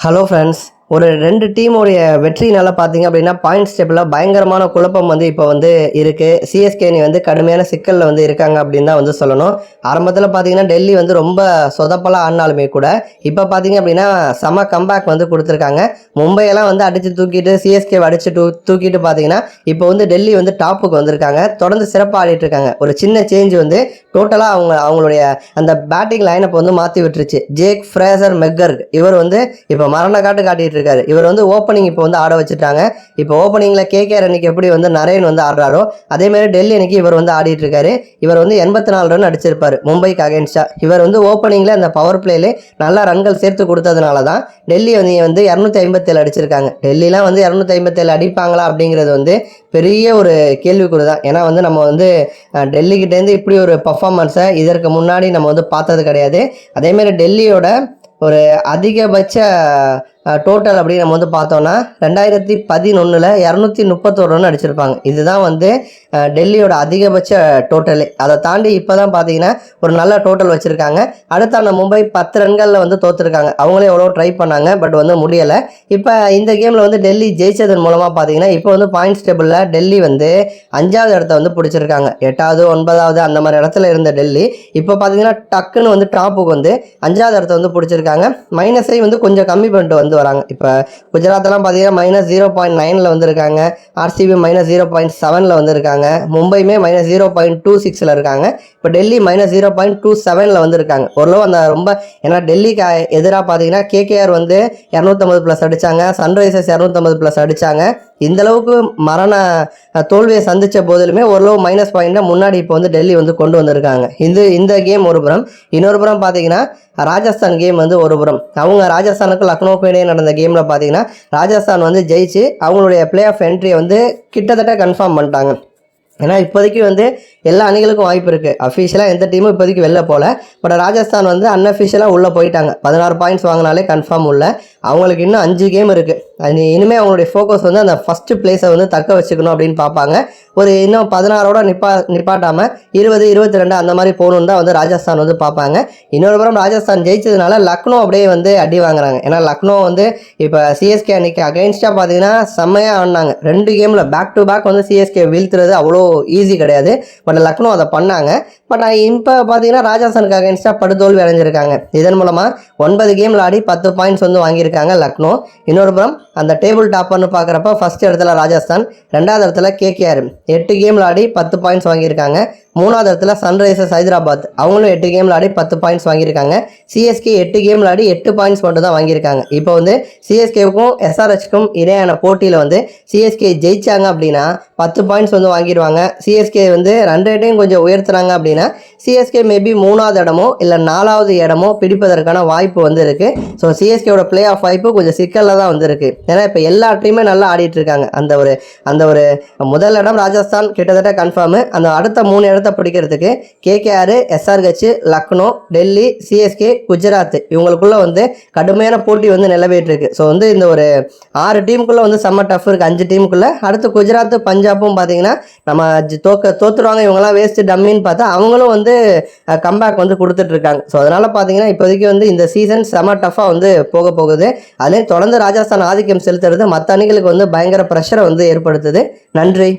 Hello friends ஒரு ரெண்டு டீமுடைய வெற்றினால பார்த்தீங்க அப்படின்னா பாயிண்ட்ஸ் டேபிளில் பயங்கரமான குழப்பம் வந்து இப்போ வந்து இருக்குது சிஎஸ்கே அணி வந்து கடுமையான சிக்கலில் வந்து இருக்காங்க அப்படின்னு தான் வந்து சொல்லணும். ஆரம்பத்தில் பார்த்தீங்கன்னா டெல்லி வந்து ரொம்ப சொதப்பலாக ஆடினாலுமே கூட இப்போ பார்த்தீங்க அப்படின்னா செம கம்பேக் வந்து கொடுத்துருக்காங்க. மும்பையெல்லாம் வந்து அடித்து தூக்கிட்டு சிஎஸ்கே அடிச்சு தூ தூக்கிட்டு பார்த்தீங்கன்னா இப்போ வந்து டெல்லி வந்து டாப்புக்கு வந்திருக்காங்க. தொடர்ந்து சிறப்பாக ஆடிட்டு இருக்காங்க. ஒரு சின்ன சேஞ்ச் வந்து டோட்டலாக அவங்க அவங்களுடைய அந்த பேட்டிங் லைனப் வந்து மாற்றி விட்டுருச்சு. ஜேக் ஃப்ரேசர் மெக்கர்க் இவர் வந்து இப்போ மரண காட்டு காட்டிட்டு இருக்காரு. இவர் வந்து ஓப்பனிங் இப்போ வந்து ஆட வச்சுட்டாங்க இப்போ ஓப்பனிங்கில் கேகேஆர் அன்னைக்கு எப்படி வந்து நரேன் வந்து ஆடுறாரோ அதேமாதிரி டெல்லி அன்னைக்கு இவர் வந்து ஆடிட்டு இருக்காரு. இவர் வந்து எண்பத்தி நாலு ரன் அடிச்சிருப்பார் மும்பைக்கு அகேன்ஸ்டா இவர் வந்து ஓப்பனிங்கில் அந்த பவர் பிளேல நல்லா ரன்கள் சேர்த்து கொடுத்ததுனால தான் டெல்லி வந்து வந்து இரநூத்தி ஐம்பத்தேழு அடிச்சிருக்காங்க. டெல்லிலாம் வந்து இரநூத்தி ஐம்பத்தேழு அடிப்பாங்களா அப்படிங்கிறது வந்து பெரிய ஒரு கேள்விக்குறி தான். ஏன்னா வந்து நம்ம வந்து டெல்லிக்கிட்டேருந்து இப்படி ஒரு பர்ஃபார்மன்ஸை இதற்கு முன்னாடி நம்ம வந்து பார்த்தது கிடையாது. அதேமாரி டெல்லியோட ஒரு அதிகபட்ச டோட்டல் அப்படின்னு நம்ம வந்து பார்த்தோம்னா ரெண்டாயிரத்தி பதினொன்றில் இரநூத்தி முப்பத்தோரு ரன் அடிச்சிருப்பாங்க. இதுதான் வந்து டெல்லியோட அதிகபட்ச டோட்டலு அதை தாண்டி இப்போ தான் பார்த்தீங்கன்னா ஒரு நல்ல டோட்டல் வச்சுருக்காங்க. அடுத்த அந்த மும்பை பத்து ரன்களில் வந்து தோற்றுருக்காங்க அவங்களே எவ்வளோ ட்ரை பண்ணாங்க பட் வந்து முடியலை. இப்போ இந்த கேமில் வந்து டெல்லி ஜெயிச்சதன் மூலமாக பார்த்தீங்கன்னா இப்போ வந்து பாயிண்ட்ஸ் டேபிளில் டெல்லி வந்து அஞ்சாவது இடத்த வந்து பிடிச்சிருக்காங்க. எட்டாவது ஒன்பதாவது அந்த மாதிரி இடத்துல இருந்த டெல்லி. இப்போ பார்த்தீங்கன்னா டக்குன்னு வந்து டாப்புக்கு வந்து அஞ்சாவது இடத்த வந்து பிடிச்சிருக்காங்க. மைனஸை வந்து கொஞ்சம் கம்மி பண்ணிட்டு வந்து வராங்க. இப்போ குஜராத்லாம் பார்த்தீங்கன்னா மைனஸ் ஜீரோ பாயிண்ட் நைனில் வந்திருக்காங்க. ஆர்சிபி மைனஸ் ஜீரோ பாயிண்ட் செவனில் வந்திருக்காங்க. மும்பையுமே மைனஸ் ஜீரோ பாயிண்ட் டூ சிக்ஸில் இருக்காங்க. இப்போ Delhi minus zero point two செவனில் வந்திருக்காங்க. ஓரளவு அந்த ரொம்ப ஏன்னா டெல்லிக்கு எதிராக பார்த்தீங்கன்னா கேகேஆர் வந்து இரநூத்தம்பது ப்ளஸ் அடித்தாங்க சன்ரைசர்ஸ் இரநூத்தம்பது ப்ளஸ் அடித்தாங்க இந்த அளவுக்கு மரண தோல்வியை சந்தித்த போதிலுமே ஓரளவு மைனஸ் பாயிண்ட்டை முன்னாடி இப்போ வந்து டெல்லி வந்து கொண்டு வந்திருக்காங்க. இந்த இந்த கேம் ஒரு புறம். இன்னொரு புறம் பார்த்தீங்கன்னா ராஜஸ்தான் கேம் வந்து ஒரு புறம். அவங்க ராஜஸ்தானுக்கு லக்னோவுக்கு இடையே நடந்த கேமில் பார்த்தீங்கன்னா ராஜஸ்தான் வந்து ஜெயிச்சு அவங்களுடைய பிளே ஆஃப் என்ட்ரியை வந்து கிட்டத்தட்ட கன்ஃபார்ம் பண்ணிட்டாங்க. ஏன்னா இப்போதைக்கு வந்து எல்லா அணிகளுக்கும் வாய்ப்பு இருக்குது அஃபிஷியலாக எந்த டீமும் இப்போதைக்கு வெளில போகல பட் ராஜஸ்தான் வந்து அன்அஃபிஷியலாக உள்ளே போயிட்டாங்க. பதினாறு பாயிண்ட்ஸ் வாங்கினாலே கன்ஃபார்ம் உள்ள. அவங்களுக்கு இன்னும் அஞ்சு கேம் இருக்குது இனிமேல் அவங்களுடைய ஃபோக்கஸ் வந்து அந்த ஃபஸ்ட்டு பிளேஸை வந்து தக்க வச்சுக்கணும் அப்படின்னு பார்ப்பாங்க. ஒரு இன்னும் பதினாறோட நிப்பா நிப்பாட்டாமல் இருபது இருபத்தி ரெண்டு அந்த மாதிரி போகணுன்னு தான் வந்து ராஜஸ்தான் வந்து பார்ப்பாங்க. இன்னொரு புறம் ராஜஸ்தான் ஜெயிச்சதுனால லக்னோ அப்படியே வந்து அடி வாங்குறாங்க. ஏன்னா லக்னோ வந்து இப்போ சிஎஸ்கே அன்னைக்கு அகைன்ஸ்டாக பார்த்தீங்கன்னா செம்மையாக ஆடினாங்க. ரெண்டு கேமில் பேக் டு பேக் வந்து சிஎஸ்கே வீழ்த்துறது அவ்வளோ ஈஸி கிடையாது. பட் லக்னோ அதை பண்ணாங்க. பட் இப்போ பார்த்தீங்கன்னா ராஜஸ்தானுக்கு அகைன்ஸ்டாக படுதோல்வி அடைஞ்சிருக்காங்க. இதன் மூலமாக ஒன்பது கேமில் ஆடி பத்து பாயிண்ட்ஸ் வந்து வாங்கியிருக்காங்க லக்னோ. இன்னொரு புறம் அந்த டேபிள் டாப்பர்னு பார்க்குறப்ப ஃபஸ்ட் இடத்துல ராஜஸ்தான் ரெண்டாவது இடத்துல கேகேஆர் எட்டு கேமில் ஆடி பத்து பாயிண்ட்ஸ் வாங்கியிருக்காங்க. மூணாவது இடத்துல சன்ரைசர்ஸ் ஹைதராபாத். அவங்களும் எட்டு கேமில் ஆடி பத்து பாயிண்ட்ஸ் வாங்கியிருக்காங்க. சிஎஸ்கே எட்டு கேமில் ஆடி எட்டு பாயிண்ட்ஸ் மட்டும் தான் வாங்கியிருக்காங்க. இப்போ வந்து சிஎஸ்கேவுக்கும் எஸ்ஆர்ஹெச்க்கும் இடையான போட்டியில் வந்து சிஎஸ்கே ஜெயிச்சாங்க அப்படின்னா பத்து பாயிண்ட்ஸ் வந்து வாங்கிடுவாங்க. சிஎஸ்கே வந்து ரன் ரேட்டையும் கொஞ்சம் உயர்த்துனாங்க அப்படின்னா சிஎஸ்கே மேபி மூணாவது இடமோ இல்லை நாலாவது இடமோ பிடிப்பதற்கான வாய்ப்பு வந்து இருக்குது ஸோ சிஎஸ்கேவோட பிளே ஆஃப் வாய்ப்பு கொஞ்சம் சிக்கலில் தான் வந்திருக்கு ஏன்னா இப்போ எல்லா டீமே நல்லா ஆடிட்டு இருக்காங்க. அந்த ஒரு அந்த ஒரு முதல் இடம் ராஜஸ்தான் கிட்டத்தட்ட கன்ஃபார்மு அந்த அடுத்த மூணு இடத்த பிடிக்கிறதுக்கு KKR SRH Lucknow Delhi CSK Gujarat இவங்களுக்குள்ளே வந்து கடுமையான போட்டி வந்து நிலவிட்டு இருக்கு ஸோ வந்து இந்த ஒரு ஆறு டீமுக்குள்ளே வந்து செம்ம டஃப் இருக்கு. அஞ்சு டீமுக்குள்ளே அடுத்து குஜராத் பஞ்சாபும் பார்த்தீங்கன்னா நம்ம தோக்க தோத்துருவாங்க. இவங்கெல்லாம் வேஸ்ட்டு டம்மின்னு பார்த்தா அவங்களும் வந்து கம்பேக் வந்து கொடுத்துட்ருக்காங்க ஸோ அதனால் பார்த்தீங்கன்னா இப்போதைக்கு வந்து இந்த சீசன் செம டஃபாக வந்து போக போகுது. அதுலேயும் தொடர்ந்து ராஜஸ்தான் ஆதிக்கம் செலுத்துறது மற்ற அணிகளுக்கு வந்து பயங்கர ப்ரெஷரை வந்து ஏற்படுத்துது. நன்றி.